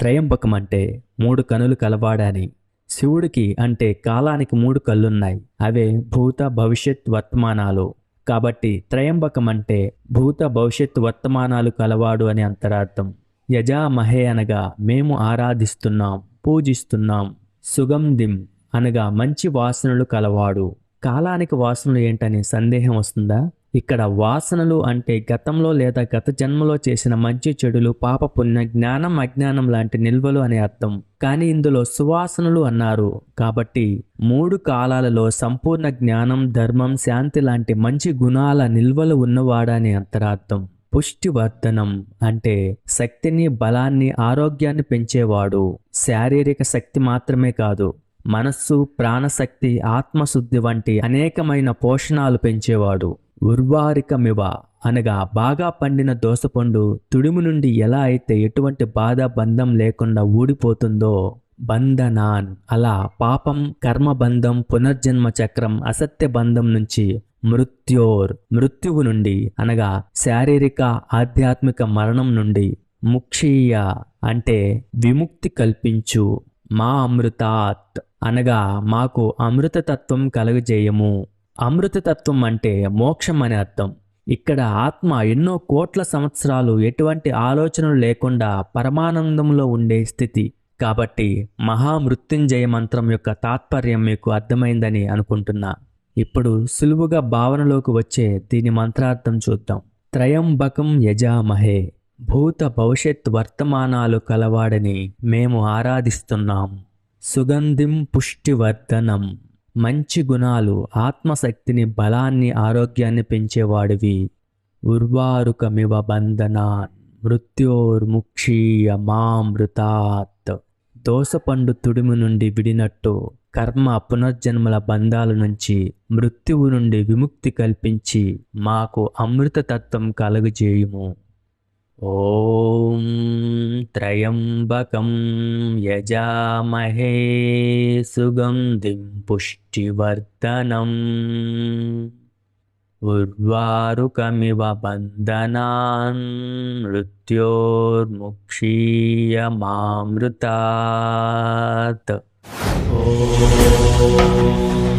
త్రయంబకం అంటే మూడు కనులు కలవాడని. శివుడికి అంటే కాలానికి మూడు కళ్ళున్నాయి. అవే భూత భవిష్యత్ వర్తమానాలు. కాబట్టి త్రయంబకం అంటే భూత భవిష్యత్ వర్తమానాలు కలవాడు అని అంతరార్థం. యజామహే అనగా మేము ఆరాధిస్తున్నాం పూజిస్తున్నాం సుగంధిం అనగా మంచి వాసనలు కలవాడు. కాలానికి వాసనలు ఏంటని సందేహం వస్తుందా? ఇక్కడ వాసనలు అంటే గతంలో లేదా గత జన్మలో చేసిన మంచి చెడులు పాప పుణ్య జ్ఞానం అజ్ఞానం లాంటి నిల్వలు అనే అర్థం. కానీ ఇందులో సువాసనలు అన్నారు. కాబట్టి మూడు కాలాలలో సంపూర్ణ జ్ఞానం ధర్మం శాంతి లాంటి మంచి గుణాల నిల్వలు ఉన్నవాడని అంతరార్థం. పుష్టివర్ధనం అంటే శక్తిని బలాన్ని ఆరోగ్యాన్ని పెంచేవాడు. శారీరక శక్తి మాత్రమే కాదు మనస్సు ప్రాణశక్తి ఆత్మశుద్ధి వంటి అనేకమైన పోషణాలు పెంచేవాడు. ఉర్వారికమివ అనగా బాగా పండిన దోసపండు తుడిమి నుండి ఎలా అయితే ఎటువంటి బాధ బంధం లేకుండా ఊడిపోతుందో బంధనాన్ అలా పాపం కర్మబంధం పునర్జన్మ చక్రం అసత్య బంధం నుంచి మృత్యోర్ మృత్యువు నుండి అనగా శారీరక ఆధ్యాత్మిక మరణం నుండి ముక్షీయ అంటే విముక్తి కల్పించు. మా అమృతాత్ అనగా మాకు అమృతతత్వం కలుగజేయము. అమృతతత్వం అంటే మోక్షం అని అర్థం. ఇక్కడ ఆత్మ ఎన్నో కోట్ల సంవత్సరాలు ఎటువంటి ఆలోచనలు లేకుండా పరమానందంలో ఉండే స్థితి. కాబట్టి మహామృత్యుంజయ మంత్రం యొక్క తాత్పర్యం మీకు అర్థమైందని అనుకుంటున్నా. ఇప్పుడు సులువుగా భావనలోకి వచ్చే దీని మంత్రార్థం చూద్దాం. త్రయంబకం యజామహే. భూత భవిష్యత్ వర్తమానాలు కలవాడని మేము ఆరాధిస్తున్నాం. సుగంధిం పుష్టివర్ధనం. మంచి గుణాలు ఆత్మశక్తిని బలాన్ని ఆరోగ్యాన్ని పెంచేవాడివి. ఉర్వారుకమివ బంధనాన్ మృత్యోర్ముక్షీయ మామృతాత్. దోసపండు తుడుము నుండి విడినట్టు కర్మ పునర్జన్మల బంధాల నుంచి మృత్యువు నుండి విముక్తి కల్పించి మాకు అమృతతత్వం కలుగజేయుము. ॐ त्र्यम्बकं यजामहे सुगन्धिं पुष्टिवर्धनम्। उर्वारुकमिव बन्धनान् मृत्योर्मुक्षीयमामृतात्। ॐ